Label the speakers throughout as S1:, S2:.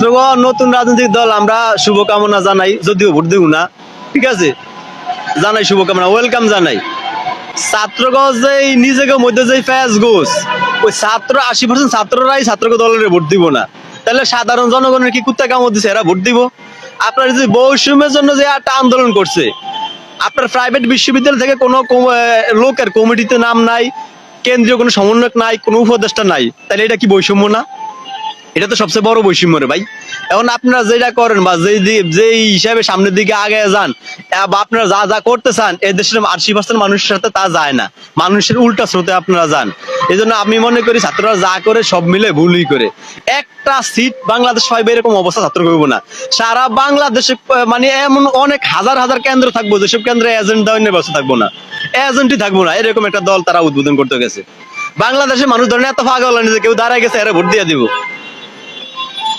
S1: ছাত্রগণ নতুন রাজনৈতিক দল, আমরা শুভকামনা জানাই। যদিও ভোট দেব না, ঠিক আছে? জানাই শুভকামনা ওয়েলকাম জানাই। ছাত্রগণ যে নিজেকে মধ্যে যে ফ্যাস গোস ওই ছাত্র আশি পার্সেন্ট ছাত্ররাই ছাত্রকে দলের ভোট দিব না। তাহলে সাধারণ জনগণের কি কুত্তা কামড় দিছে? এরা ভোট দিব। আপনার যে বৈষম্যের জন্য যে একটা আন্দোলন করছে, আপনার প্রাইভেট বিশ্ববিদ্যালয় থেকে কোনো লোকের কমিটিতে নাম নাই, কেন্দ্রীয় কোনো সমন্বয়ক নাই, কোনো উপদেষ্টা নাই, তাহলে এটা কি বৈষম্য না? এটা তো সবচেয়ে বড় বৈষম্য রে ভাই। এখন আপনারা যেটা করেন বা যেই যেই হিসাবে সামনের দিকে আগে যান বা আপনারা যা যা করতে চান, এই দেশের আশি পার্সেন্ট মানুষের সাথে তা যায় না। মানুষের উল্টা স্রোতে আপনারা যান। এই জন্য আমি মনে করি ছাত্ররা যা করে সব মিলে ভুলই করে। একটা সিট বাংলাদেশ পাইবে এরকম অবস্থা ছাত্র করব না। সারা বাংলাদেশে মানে এমন অনেক হাজার হাজার কেন্দ্র থাকব, যেসব কেন্দ্রে এজেন্ট দেওয়ার ব্যবস্থা থাকব না। এজেন্টই থাকব না, এরকম একটা দল তারা উদ্বোধন করতে গেছে। বাংলাদেশের মানুষ ধরেন এত পাগল হয়নি যে কেউ দাঁড়ায় গেছে, এরা ভোট দিয়ে দিব।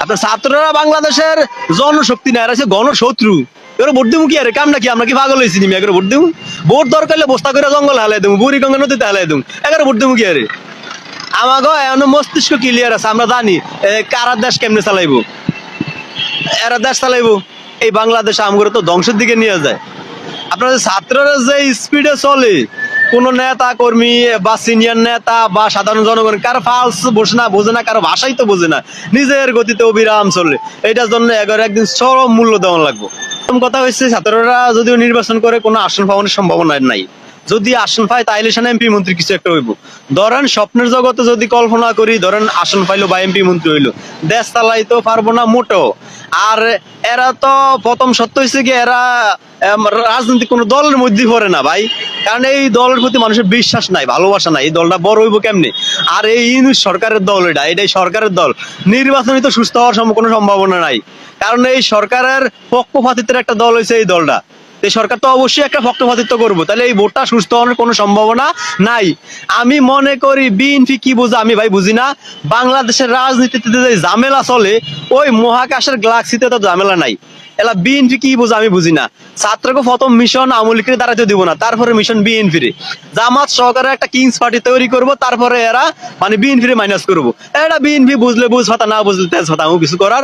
S1: আপনার ছাত্ররা বাংলাদেশের জনশক্তি না এরা গণশত্রু। এবার ভোট দেবো কি আরে? কাম নাকি? আমরা কি পাগল হয়েছি নিমি? এগারো ভোট দেবো? ভোট দরকার হলে বস্তা করে জঙ্গল হালাই দেবো, বুড়ি গঙ্গা নদীতে হালাই দেবো। এগারো ভোট দেবো কি আরে? আমাকে এখন মস্তিষ্ক ক্লিয়ার আছে, আমরা জানি। কারা দেশ কেমনে চালাইবো? এরা দেশ চালাইবো? এই বাংলাদেশ আমগুলো তো ধ্বংসের দিকে নিয়ে যায়। আপনাদের ছাত্ররা যে স্পিডে চলে কোন নেতা কর্মী বা সিনিয়র নেতা বা সাধারণ জনগণ, কার ফালস বোঝে না বোঝে না, কারও ভাষাই তো বোঝে না। নিজের গতিতে অবিরাম চলে এটার জন্য এগারো একদিন চরম মূল্য দেওয়া লাগবে। কথা হচ্ছে ছাত্ররা যদিও নির্বাচন করে কোনো আসন পাওয়ানোর সম্ভাবনা নাই। যদি আসন পায়, তাইলে সেখানে এমপি মন্ত্রী কিছু একটা হইব। ধরেন স্বপ্নের জগতে যদি কল্পনা করি, ধরেন আসন পাইলো বা এমপি মন্ত্রী হইল, দেশ চালাইতেও পারব না মোটেও। আর এরা তো প্রথম সত্য হয়েছে কি, এরা রাজনৈতিক কোনো দলের মধ্যে পড়ে না ভাই। কারণ এই দলের প্রতি মানুষের বিশ্বাস নাই, ভালোবাসা নাই। এই দলটা বড় হইব কেমনে? আর এই সরকারের দল এটা, এটাই সরকারের দল। নির্বাচনে তো সুস্থ হওয়ার কোনো সম্ভাবনা নাই। কারণ এই সরকারের পক্ষপাতিত্বের একটা দল হয়েছে এই দলটা। সরকার তো অবশ্যই একটা পক্ষপাতিত্ব করব। তাহলে এই ভোটটা সুস্থ হওয়ার কোনো সম্ভাবনা নাই। আমি মনে করি বিএনপি কি বোঝা আমি ভাই বুঝি না। বাংলাদেশের রাজনীতিতে যে ঝামেলা চলে, ওই মহাকাশের গ্যালাক্সিতে তো ঝামেলা নাই। এলা বিএনপি কি বোঝা আমি বুঝি না। ছাত্রকে প্রথম মিশন লীগের দাঁড়াতে দিব না, তারপরে মিশন বিএনপি রে জামাত সহকারে একটা কিংস পার্টি তৈরি করব, তারপরে এরা মানে বিএনপি রে মাইনাস করব। এটা বিএনপি বুঝলে বুঝ হতা না বুঝলে তেজ আমি কিছু করার